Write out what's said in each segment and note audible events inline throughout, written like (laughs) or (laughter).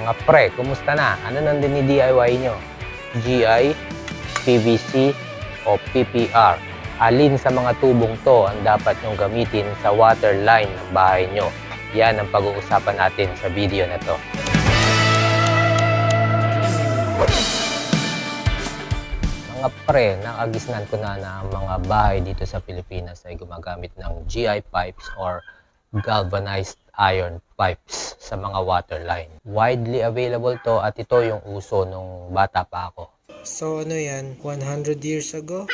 Mga pre, kumusta na? Ano nang dini-DIY nyo? GI, PVC, o PPR? Alin sa mga tubong to ang dapat nyong gamitin sa water line ng bahay nyo? Yan ang pag-uusapan natin sa video na to. Mga pre, nakagisnan ko na na ang mga bahay dito sa Pilipinas ay gumagamit ng GI pipes or galvanized iron pipes sa mga water line. Widely available to at ito yung uso nung bata pa ako. So ano yan, 100 years ago?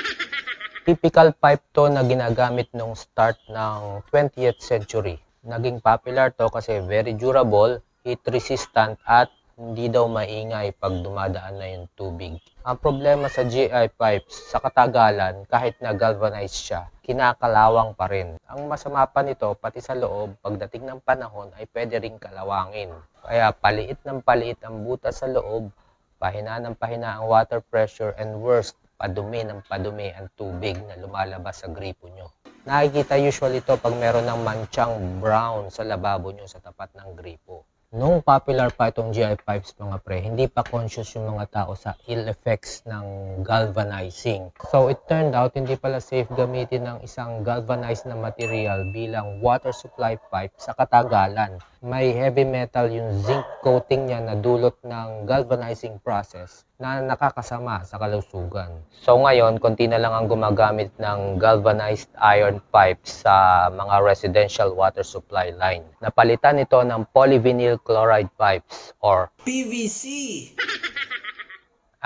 Typical pipe to na ginagamit nung start ng 20th century. Naging popular to kasi very durable, heat resistant at hindi daw maingay pag dumadaan na yung tubig. Ang problema sa GI pipes, sa katagalan, kahit na galvanized siya, kinakalawang pa rin. Ang masama pa nito, pati sa loob, pagdating ng panahon ay pwede ring kalawangin. Kaya paliit ng paliit ang butas sa loob, pahina ng pahina ang water pressure, and worst, padumi ng padumi ang tubig na lumalabas sa gripo nyo. Nakikita usually ito pag meron ng manchang brown sa lababo nyo sa tapat ng gripo. Nung popular pa itong GI pipes mga pre, hindi pa conscious yung mga tao sa ill effects ng galvanizing. So it turned out hindi pala safe gamitin ng isang galvanized na material bilang water supply pipe sa katagalan. May heavy metal yung zinc coating niya na dulot ng galvanizing process na nakakasama sa kalusugan. So ngayon, konti na lang ang gumagamit ng galvanized iron pipes sa mga residential water supply line. Napalitan ito ng polyvinyl chloride pipes or PVC! (laughs)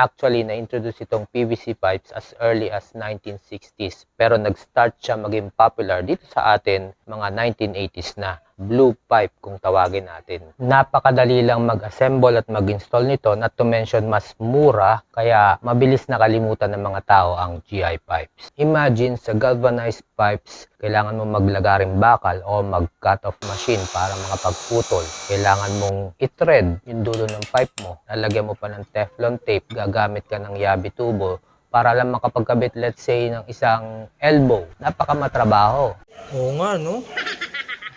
Actually, na-introduce itong PVC pipes as early as 1960s. Pero nag-start siya maging popular dito sa atin mga 1980s na. Blue pipe kung tawagin natin. Napakadali lang mag-assemble at mag-install nito not to mention mas mura kaya mabilis nakalimutan ng mga tao ang GI pipes. Imagine sa galvanized pipes, kailangan mo maglagaring bakal o mag-cut off machine para makapagputol. Kailangan mong i-thread yung dulo ng pipe mo. Lalagyan mo pa ng Teflon tape, gagamit ka ng yabi tubo para lang makapagkabit let's say ng isang elbow. Napakamatrabaho. Oo nga, no?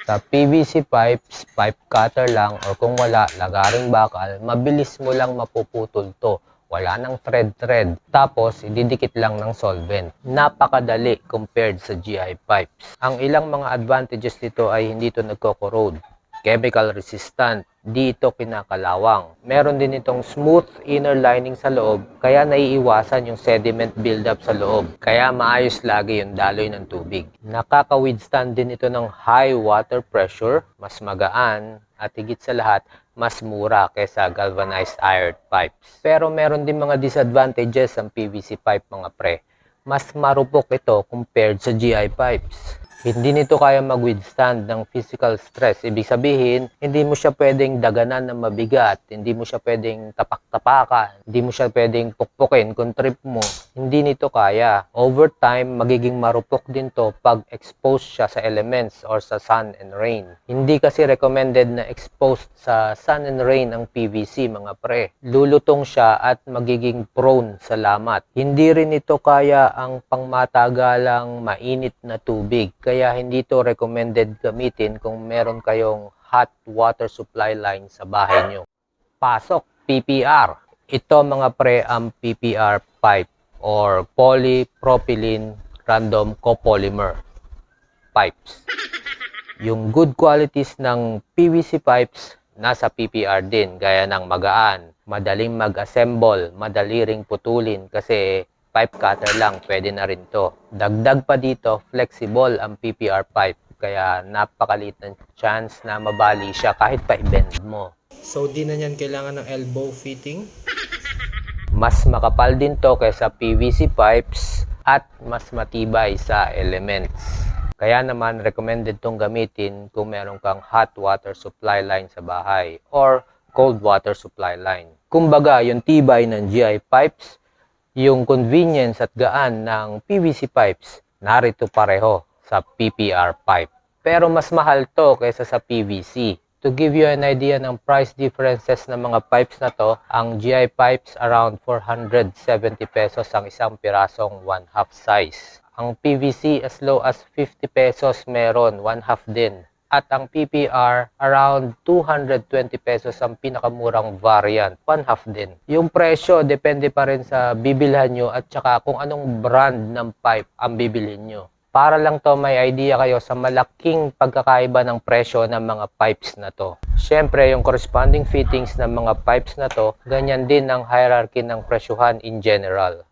Sa PVC pipes, pipe cutter lang or kung wala, lagaring bakal, mabilis mo lang mapuputol to. Wala nang thread-thread. Tapos, ididikit lang ng solvent. Napakadali compared sa GI pipes. Ang ilang mga advantages nito ay hindi ito nagko-corrode. Chemical resistant, di ito kinakalawang. Meron din itong smooth inner lining sa loob, kaya naiiwasan yung sediment buildup sa loob. Kaya maayos lagi yung daloy ng tubig. Nakaka-withstand din ito ng high water pressure, mas magaan, at higit sa lahat, mas mura kaysa galvanized iron pipes. Pero meron din mga disadvantages ang PVC pipe mga pre. Mas marupok ito compared sa GI pipes. Hindi nito kaya mag-withstand ng physical stress. Ibig sabihin, hindi mo siya pwedeng daganan ng mabigat, hindi mo siya pwedeng tapak-tapakan, hindi mo siya pwedeng pukpukin kung trip mo. Hindi nito kaya. Over time, magiging marupok din to pag exposed siya sa elements or sa sun and rain. Hindi kasi recommended na exposed sa sun and rain ang PVC mga pre. Lulutong siya at magiging prone sa lamat. Hindi rin ito kaya ang pangmatagalang mainit na tubig. Kaya hindi to recommended gamitin kung meron kayong hot water supply line sa bahay nyo. Pasok, PPR. Ito mga pre ang PPR pipe or polypropylene random copolymer pipes. Yung good qualities ng PVC pipes nasa PPR din gaya ng magaan, madaling mag-assemble, madali ring putulin kasi pipe cutter lang, pwede na rin to. Dagdag pa dito, flexible ang PPR pipe kaya napakaliit ng chance na mabali siya kahit pa i-bend mo. So di na yan kailangan ng elbow fitting? Mas makapal din to kaysa PVC pipes at mas matibay sa elements. Kaya naman recommended tong gamitin kung meron kang hot water supply line sa bahay or cold water supply line. Kumbaga, yung tibay ng GI pipes, yung convenience at gaan ng PVC pipes, narito pareho sa PPR pipe. Pero mas mahal to kaysa sa PVC. To give you an idea ng price differences ng mga pipes na to, ang GI pipes around 470 pesos ang isang pirasong 1 half size. Ang PVC as low as 50 pesos meron, 1 half din. At ang PPR, around 220 pesos ang pinakamurang variant. One half din. Yung presyo, depende pa rin sa bibilhan nyo at saka kung anong brand ng pipe ang bibilhin nyo. Para lang to may idea kayo sa malaking pagkakaiba ng presyo ng mga pipes na to. Siyempre, yung corresponding fittings ng mga pipes na to, ganyan din ang hierarchy ng presyuhan in general.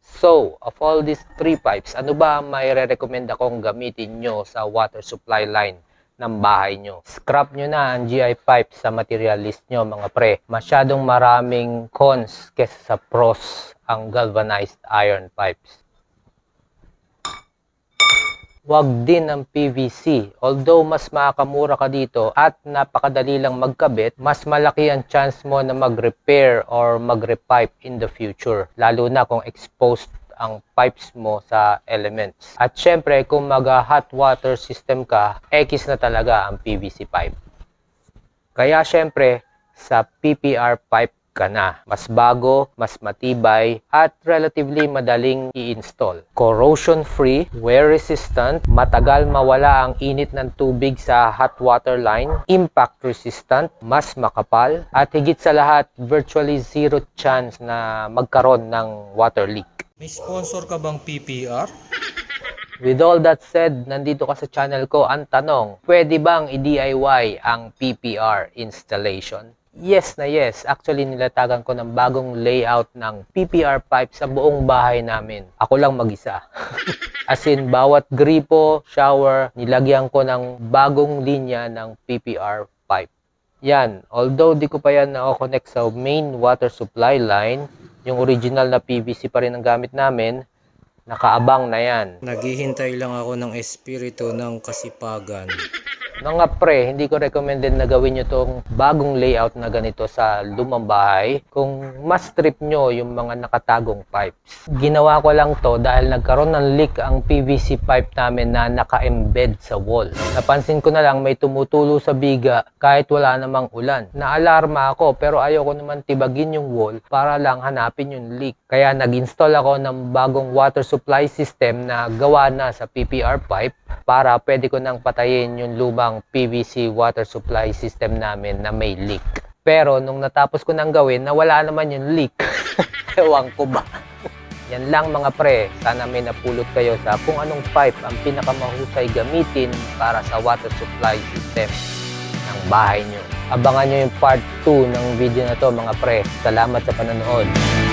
So, of all these three pipes, ano ba ang may recommend akong gamitin nyo sa water supply line ng bahay nyo? Scrap nyo na ang GI pipe sa material list nyo mga pre. Masyadong maraming cons kesa sa pros ang galvanized iron pipes. Huwag din ng PVC. Although mas makakamura ka dito at napakadali lang magkabit, mas malaki ang chance mo na mag-repair or mag-repipe in the future. Lalo na kung exposed ang pipes mo sa elements. At syempre, kung mag-hot water system ka, X na talaga ang PVC pipe. Kaya syempre, sa PPR pipe ka na. Mas bago, mas matibay, at relatively madaling i-install. Corrosion-free, wear-resistant, matagal mawala ang init ng tubig sa hot water line, impact-resistant, mas makapal, at higit sa lahat, virtually zero chance na magkaroon ng water leak. May sponsor ka bang PPR? With all that said, nandito ka sa channel ko, ang tanong, pwede bang i-DIY ang PPR installation? Yes na yes. Actually, nilatagan ko ng bagong layout ng PPR pipe sa buong bahay namin. Ako lang mag-isa. (laughs) As in, bawat gripo, shower, nilagyan ko ng bagong linya ng PPR pipe. Yan. Although di ko pa yan na-connect sa main water supply line, yung original na PVC pa rin ang gamit namin, nakaabang na yan. Naghihintay lang ako ng espiritu ng kasipagan. Mga pre, hindi ko recommended na gawin nyo tong bagong layout na ganito sa lumang bahay kung mas trip nyo yung mga nakatagong pipes. Ginawa ko lang to dahil nagkaroon ng leak ang PVC pipe namin na naka-embed sa wall. Napansin ko na lang may tumutulo sa biga kahit wala namang ulan. Naalarma ako pero ayoko naman tibagin yung wall para lang hanapin yung leak. Kaya nag-install ako ng bagong water supply system na gawa na sa PPR pipe para pwede ko nang patayin yung lumang PVC water supply system namin na may leak. Pero nung natapos ko nang gawin, nawala naman yung leak. (laughs) Ewan ko ba. Yan lang mga pre, sana may napulot kayo sa kung anong pipe ang pinakamahusay gamitin para sa water supply system ng bahay nyo. Abangan nyo yung part 2 ng video na to mga pre. Salamat sa panonood.